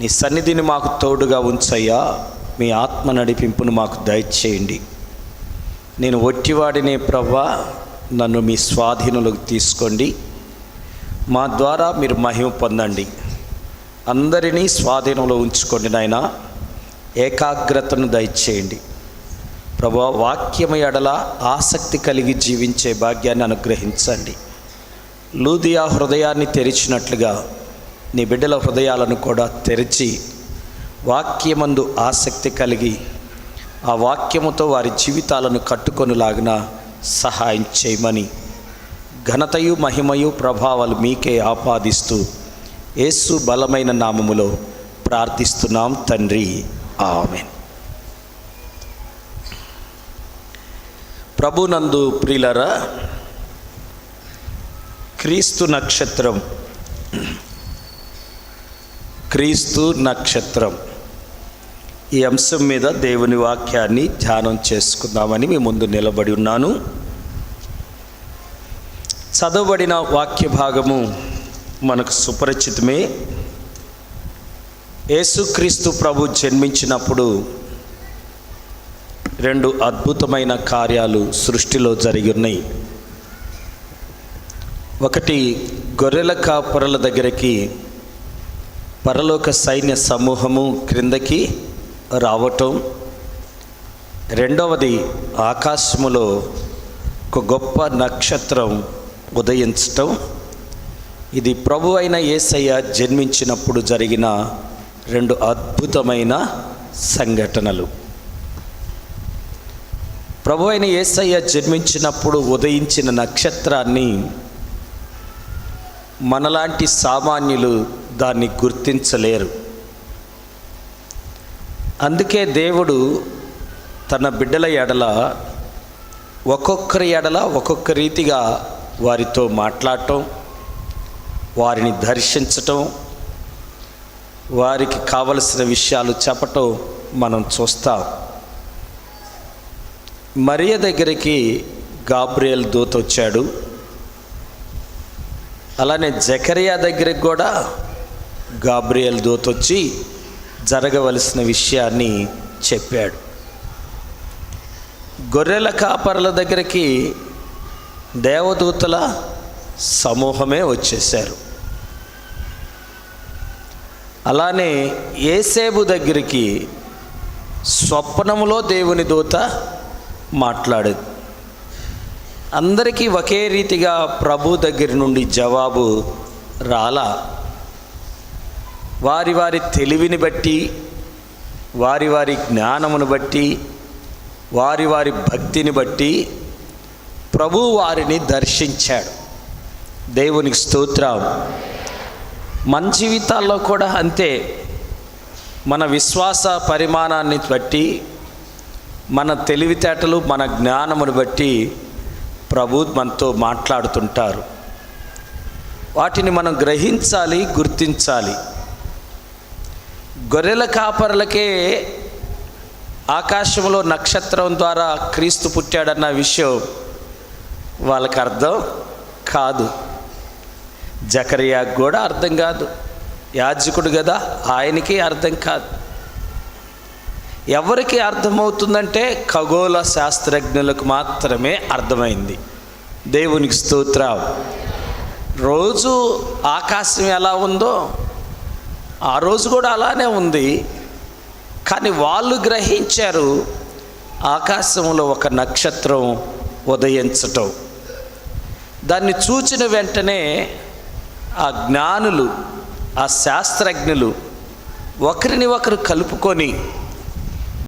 నీ సన్నిధిని మాకు తోడుగా ఉంచయ్యా. మీ ఆత్మ నడిపింపును మాకు దయచేయండి. నేను ఒట్టివాడినే ప్రవ్వా. నన్ను మీ స్వాధీనంలోకి తీసుకోండి. మా ద్వారా మీరు మహిమ పొందండి. అందరినీ స్వాధీనంలో ఉంచుకోండి నాయన. ఏకాగ్రతను దయచేయండి. ప్రభా వాక్యము ఎడల ఆసక్తి కలిగి జీవించే భాగ్యాన్ని అనుగ్రహించండి. లూదియా హృదయాన్ని తెరిచినట్లుగా నీ బిడ్డల హృదయాలను కూడా తెరిచి వాక్యమందు ఆసక్తి కలిగి ఆ వాక్యముతో వారి జీవితాలను కట్టుకొనిలాగిన సహాయం చేయమని ఘనతయు మహిమయు ప్రభావాలు మీకే ఆపాదిస్తూ యేసు బలమైన నామములో ప్రార్థిస్తున్నాం తండ్రి. ఆమెన్. ప్రభునందు ప్రిలరా క్రీస్తు నక్షత్రం క్రీస్తు నక్షత్రం. ఈ అంశం మీద దేవుని వాక్యాన్ని ధ్యానం చేసుకుందామని మీ ముందు నిలబడి ఉన్నాను. చదవబడిన వాక్య భాగము మనకు సుపరిచితమే. యేసుక్రీస్తు ప్రభు జన్మించినప్పుడు రెండు అద్భుతమైన కార్యాలు సృష్టిలో జరిగి ఉన్నాయి. ఒకటి గొర్రెల కాపరుల దగ్గరికి పరలోక సైన్య సమూహము క్రిందకి రావటం. రెండవది ఆకాశములో ఒక గొప్ప నక్షత్రం ఉదయించటం. ఇది ప్రభు అయిన యేసయ్య జన్మించినప్పుడు జరిగిన రెండు అద్భుతమైన సంఘటనలు. ప్రభు అయిన యేసయ్య జన్మించినప్పుడు ఉదయించిన నక్షత్రాన్ని మనలాంటి సామాన్యులు దాన్ని గుర్తించలేరు. అందుకే దేవుడు తన బిడ్డల ఎడల ఒక్కొక్కరి ఎడల ఒక్కొక్క రీతిగా వారితో మాట్లాడటం వారిని దర్శించటం వారికి కావలసిన విషయాలు చెప్పటం మనం చూస్తాం. మరియ దగ్గరికి గాబ్రియల్ దూత వచ్చాడు అలానే జకరియా దగ్గరికి కూడా గాబ్రియల్ దూత వచ్చి జరగవలసిన విషయాన్ని చెప్పాడు. గొర్రెల కాపర్ల దగ్గరికి దేవదూతల సమూహమే వచ్చేశారు. అలానే ఏసేబు దగ్గరికి స్వప్నములో దేవుని దూత మాట్లాడేది అందరికీ ఒకే రీతిగా ప్రభు దగ్గర నుండి జవాబు రాలా. వారి వారి తెలివిని బట్టి వారి వారి జ్ఞానమును బట్టి వారి వారి భక్తిని బట్టి ప్రభు వారిని దర్శించాడు. దేవునికి స్తోత్రం మన జీవితాల్లో కూడా అంతే. మన విశ్వాస పరిమాణాన్ని బట్టి మన తెలివితేటలు మన జ్ఞానమును బట్టి ప్రభు మనతో మాట్లాడుతుంటారు. వాటిని మనం గ్రహించాలి గుర్తించాలి. గొర్రెల కాపరులకే ఆకాశంలో నక్షత్రం ద్వారా క్రీస్తు పుట్టాడన్న విషయం వాళ్ళకి అర్థం కాదు. జకరియాకు కూడా అర్థం కాదు. యాజకుడు కదా ఆయనకి అర్థం కాదు. ఎవరికి అర్థమవుతుందంటే ఖగోళ శాస్త్రజ్ఞులకు మాత్రమే అర్థమైంది. దేవునికి స్తోత్రం రోజు ఆకాశం ఎలా ఉందో ఆ రోజు కూడా అలానే ఉంది. కానీ వాళ్ళు గ్రహించారు ఆకాశంలో ఒక నక్షత్రం ఉదయించటం. దాన్ని చూచిన వెంటనే ఆ జ్ఞానులు ఆ శాస్త్రజ్ఞులు ఒకరిని ఒకరు కలుపుకొని